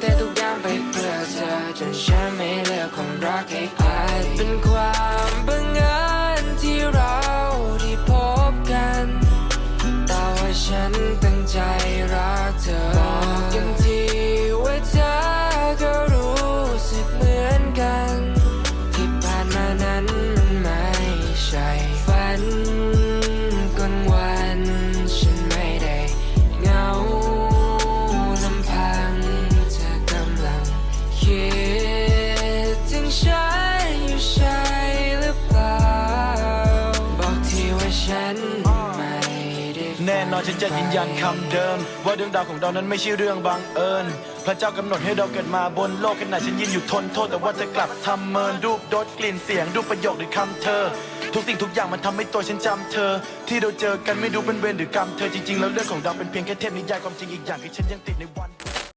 เททุกอย่างไปเพื่อเธอจนฉันไม่เหลือคนรักให้อาจเป็นความบังเอิญที่เราได้พบกัน แต่ว่าฉันตั้งใจรักเธอ แน่นอนฉันจะยืนยันคำเดิม ว่าเรื่องราวของเรานั้นไม่ใช่เรื่องบังเอิญพระเจ้ากำหนดให้เราเกิดมาบนโลกขณะฉันยืนอยู่ทนโทษแต่ว่าจะกลับทำเมินรูปดดกลิ่นเสียงรูปประโยคหรือคำเธอ ทุกสิ่งทุกอย่างมันทำให้ตัวฉันจำเธอ ที่เราเจอกันไม่รู้เป็นเวรหรือกรรมเธอจริงๆแล้วเรื่องของเราเป็นเพียงแค่เทพนิยายความจริงอีกอย่างคือฉันยังติดในวัน